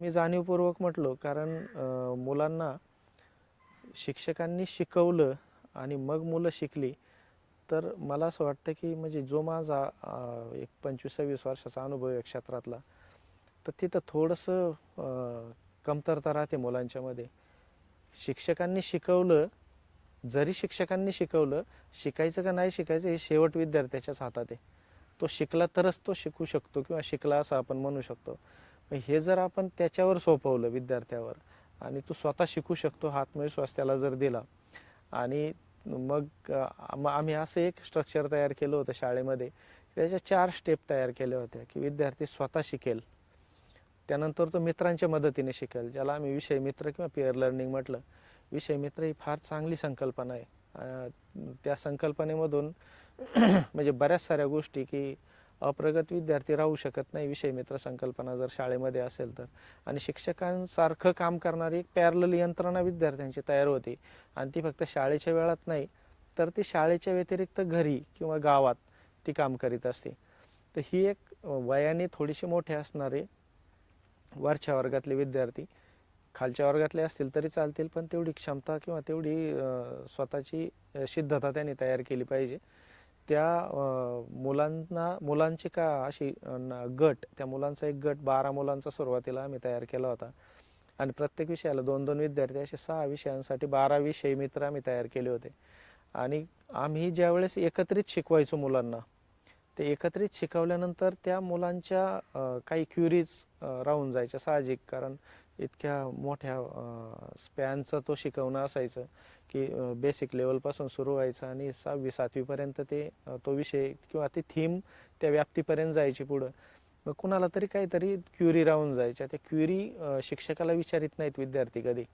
मी जाणीवपूर्वक म्हटलो कारण मुलांना शिक्षकांनी शिकवलं आणि मग मुलं शिकली तर मला असं वाटतं की म्हणजे जो माझा एक पंचवीस सव्वीस वर्षाचा अनुभव आहे क्षेत्रातला तर तिथं थोडंसं कमतरता राहते मुलांच्यामध्ये शिक्षकांनी शिकवलं जरी शिक्षकांनी शिकवलं शिकायचं का नाही शिकायचं हे शेवट विद्यार्थ्याच्याच हातात आहे. तो शिकला तरच तो शिकू शकतो किंवा शिकला असं आपण म्हणू शकतो. हे जर आपण त्याच्यावर सोपवलं विद्यार्थ्यावर आणि तो स्वतः शिकू शकतो हा आत्मविश्वास त्याला जर दिला आणि मग आम्ही असं एक स्ट्रक्चर तयार केलं होतं शाळेमध्ये त्याच्या चार स्टेप तयार केल्या होत्या की विद्यार्थी स्वतः शिकेल. त्यानंतर तो मित्रांच्या मदतीने शिकेल ज्याला आम्ही विषय मित्र किंवा पेअर लर्निंग म्हटलं. विषय मित्र ही फार चांगली संकल्पना आहे. त्या संकल्पनेमधून म्हणजे बऱ्याच साऱ्या गोष्टी की अप्रगत विद्यार्थी राहू शकत नाही विषय मित्र संकल्पना जर शाळेमध्ये असेल तर. आणि शिक्षकांसारखं काम करणारी एक पॅरल यंत्रणा विद्यार्थ्यांची तयार होती. आणि ती फक्त शाळेच्या वेळात नाही तर ती शाळेच्या व्यतिरिक्त घरी किंवा गावात ती काम करीत असते. तर ही एक वयाने थोडीशी मोठे असणारे वरच्या वर्गातले विद्यार्थी खालच्या वर्गातले असतील तरी चालतील पण तेवढी क्षमता किंवा तेवढी स्वतःची सिद्धता त्यांनी तयार केली पाहिजे. त्या मुलांना मुलांची का अशी गट त्या मुलांचा एक गट बारा मुलांचा सुरुवातीला आम्ही तयार केला होता. आणि प्रत्येक विषयाला दोन दोन विद्यार्थी असे सहा विषयांसाठी बारा विषय मित्र आम्ही तयार केले होते. आणि आम्ही ज्यावेळेस एकत्रित शिकवायचो मुलांना ते एकत्रित शिकवल्यानंतर त्या मुलांच्या काही क्युरीज राहून जायच्या साहजिक. कारण इतक्या मोठ्या स्पॅनचं तो शिकवणं असायचं की बेसिक लेवलपासून सुरू व्हायचं आणि सहावी सातवीपर्यंत ते तो विषय किंवा ती थीम त्या व्याप्तीपर्यंत जायची पुढं. मग कुणाला तरी काहीतरी क्युरी राहून जायच्या. त्या क्युरी शिक्षकाला विचारित नाहीत विद्यार्थी कधी.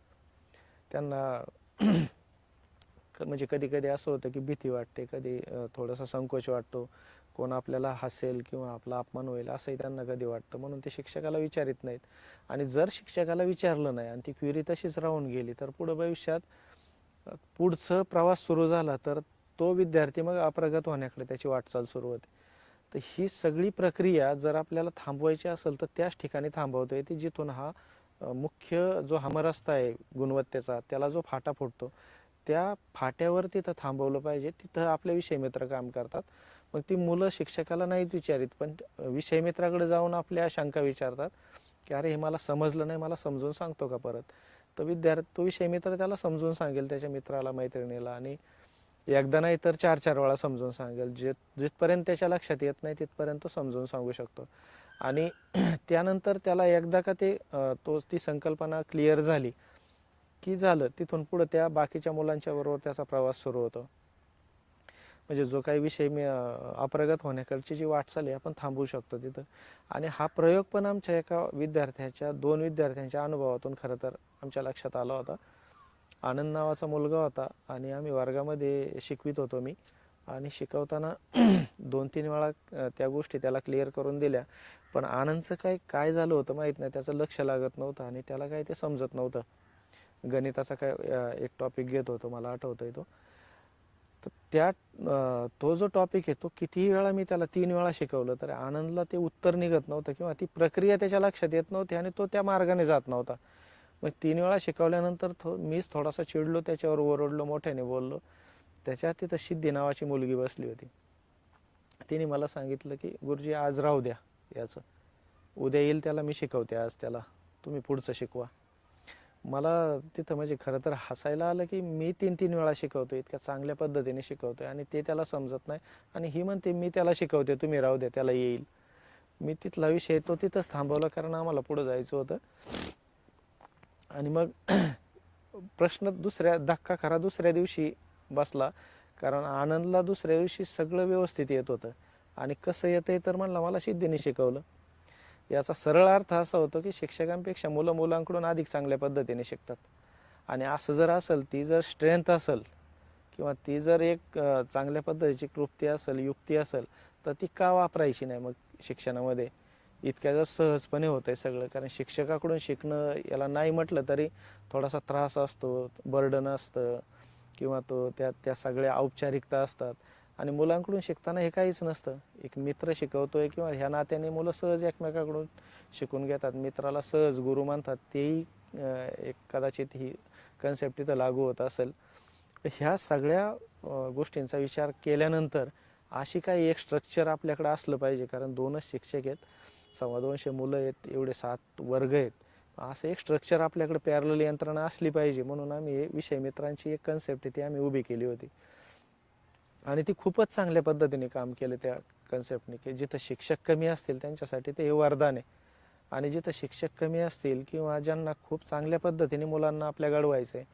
त्यांना म्हणजे कधी कधी असं होतं की भीती वाटते कधी थोडासा संकोच वाटतो. कोण आपल्याला हसेल किंवा आपला अपमान होईल असंही त्यांना कधी वाटतं. म्हणून ते शिक्षकाला विचारित नाहीत. आणि जर शिक्षकाला विचारलं नाही आणि ती क्युरी तशीच राहून गेली तर पुढं भविष्यात पुढचं प्रवास सुरू झाला तर तो विद्यार्थी मग अप्रगत होण्याकडे त्याची वाटचाल सुरू होते. तर ही सगळी प्रक्रिया जर आपल्याला थांबवायची असेल तर त्याच ठिकाणी थांबवता येते जिथून हा मुख्य जो हमरस्ता आहे गुणवत्तेचा त्याला जो फाटा फुटतो त्या फाट्यावर तिथं थांबवलं पाहिजे. तिथं आपल्याविषयी विषय मित्र काम करतात. मग ती मुलं शिक्षकाला नाहीत विचारित पण विषय मित्राकडे जाऊन आपल्या शंका विचारतात की अरे हे मला समजलं नाही मला समजून सांगतो का परत? तर विद्यार्थी तो विषय मित्र त्याला समजून सांगेल त्याच्या मित्राला मैत्रिणीला आणि एकदा नाही तर चार चार वेळा समजून सांगेल. जे जिथपर्यंत त्याच्या लक्षात येत नाही तिथपर्यंत तो समजून सांगू शकतो. आणि त्यानंतर त्याला एकदा का ते तो ती संकल्पना क्लिअर झाली की झालं तिथून पुढे त्या बाकीच्या मुलांच्या बरोबर त्याचा प्रवास सुरू होतो. म्हणजे जो काही विषय मी अप्रगत होण्याकडची जी वाटचाल आहे आपण थांबवू शकतो तिथं. आणि हा प्रयोग पण आमच्या एका विद्यार्थ्याच्या दोन विद्यार्थ्यांच्या अनुभवातून खरं तर आमच्या लक्षात आला होता. आनंद नावाचा मुलगा होता आणि आम्ही वर्गामध्ये शिकवित होतो मी. आणि शिकवताना दोन तीन वेळा त्या गोष्टी त्याला क्लिअर करून दिल्या. पण आनंदचं काय काय झालं होतं माहीत नाही. त्याचं लक्ष लागत नव्हतं आणि त्याला काय ते समजत नव्हतं. गणिताचा काय एक टॉपिक घेत होतो मला आठवतोय तो. त्या तो जो टॉपिक आहे तो कितीही वेळा मी त्याला तीन वेळा शिकवलं तर आनंदला ते उत्तर निघत नव्हतं किंवा ती प्रक्रिया त्याच्या लक्षात येत नव्हती आणि तो त्या मार्गाने जात नव्हता. मग तीन वेळा शिकवल्यानंतर थो मीच थोडासा चिडलो त्याच्यावर ओरडलो मोठ्याने बोललो. त्याच्यात तिथं सिद्धी नावाची मुलगी बसली होती. तिने मला सांगितलं की गुरुजी आज राहू द्या याचं. उद्या येईल त्याला मी शिकवते आज त्याला. तुम्ही पुढचं शिकवा. मला तिथं म्हणजे खरं तर हसायला आलं की मी तीन तीन वेळा शिकवतो इतक्या चांगल्या पद्धतीने शिकवतोय आणि ते त्याला समजत नाही. आणि ही म्हणते मी त्याला शिकवते तुम्ही राहू द्या त्याला येईल. मी तिथला विषय तो तिथंच थांबवला कारण आम्हाला पुढं जायचं होतं. आणि मग प्रश्न दुसऱ्या धक्का खरा दुसऱ्या दिवशी बसला. कारण आनंदला दुसऱ्या दिवशी सगळं व्यवस्थित येत होतं. आणि कसं येतंय तर म्हणलं मला सिद्धीने शिकवलं. याचा सरळ अर्थ असा होतो की शिक्षकांपेक्षा मुलं मुलांकडून अधिक चांगल्या पद्धतीने शिकतात. आणि असं जर असेल ती जर स्ट्रेंथ असेल किंवा ती जर एक चांगल्या पद्धतीची कृप्ती असेल युक्ती असेल तर ती का वापरायची नाही मग शिक्षणामध्ये? इतक्या जर सहजपणे होत आहे सगळं कारण शिक्षकाकडून शिकणं याला नाही म्हटलं तरी थोडासा त्रास असतो बर्डन असतं किंवा तो त्या त्या सगळ्या औपचारिकता असतात. आणि मुलांकडून शिकताना हे काहीच नसतं. एक मित्र शिकवतोय किंवा ह्या नात्याने मुलं सहज एकमेकाकडून शिकून घेतात. मित्राला सहज गुरु मानतात. तेही एक कदाचित ही कन्सेप्ट तिथं लागू होत असेल. ह्या सगळ्या गोष्टींचा विचार केल्यानंतर अशी काही एक स्ट्रक्चर आपल्याकडे असलं पाहिजे. कारण दोनच शिक्षक आहेत. सव्वा दोनशे मुलं आहेत. एवढे सात वर्ग आहेत. असं एक स्ट्रक्चर आपल्याकडे पॅरल यंत्रणा असली पाहिजे. म्हणून आम्ही विषय मित्रांची एक कन्सेप्ट ती आम्ही उभी केली होती. आणि ती खूपच चांगल्या पद्धतीने काम केलं त्या कन्सेप्टने की जिथं शिक्षक कमी असतील त्यांच्यासाठी ते हे वरदान आहे. आणि जिथं शिक्षक कमी असतील किंवा ज्यांना खूप चांगल्या पद्धतीने मुलांना आपल्या घडवायचं आहे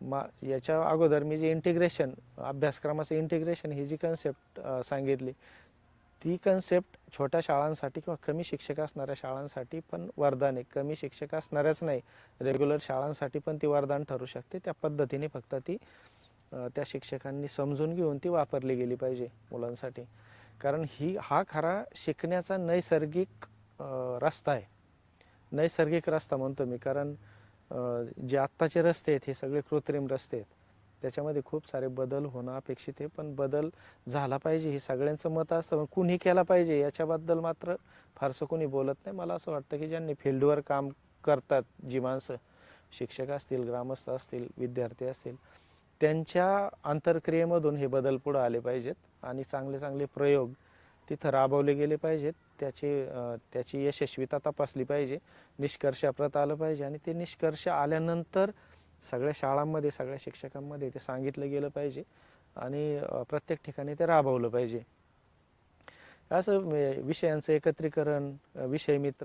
मा याच्या अगोदर मी जे इंटिग्रेशन अभ्यासक्रमाचं इंटिग्रेशन ही जी कन्सेप्ट सांगितली ती कन्सेप्ट छोट्या शाळांसाठी किंवा कमी शिक्षक असणाऱ्या शाळांसाठी पण वरदान आहे. कमी शिक्षक असणाऱ्याच नाही रेग्युलर शाळांसाठी पण ती वरदान ठरू शकते. त्या पद्धतीने फक्त ती त्या शिक्षकांनी समजून घेऊन ती वापरली गेली पाहिजे मुलांसाठी. कारण ही हा खरा शिकण्याचा नैसर्गिक रस्ता आहे. नैसर्गिक रस्ता म्हणतो मी. कारण जे आत्ताचे रस्ते आहेत हे सगळे कृत्रिम रस्ते आहेत. त्याच्यामध्ये खूप सारे बदल होणं अपेक्षित आहे. पण बदल झाला पाहिजे हे सगळ्यांचं मत असतं. पण कुणी केला पाहिजे याच्याबद्दल मात्र फारसं कोणी बोलत नाही. मला असं वाटतं की ज्यांनी फील्डवर काम करतात जी माणसं शिक्षक असतील ग्रामस्थ असतील विद्यार्थी असतील त्यांच्या अंतरक्रियेमधून हे बदल पुढं आले पाहिजेत आणि चांगले चांगले प्रयोग तिथं राबवले गेले पाहिजेत. त्याचे त्याची यशस्वीता तपासली पाहिजे निष्कर्षाप्रत आलं पाहिजे आणि ते निष्कर्ष आल्यानंतर सगळ्या शाळांमध्ये सगळ्या शिक्षकांमध्ये ते सांगितलं गेलं पाहिजे आणि प्रत्येक ठिकाणी ते राबवलं पाहिजे. असं विषयांचं एकत्रीकरण विषय मित्र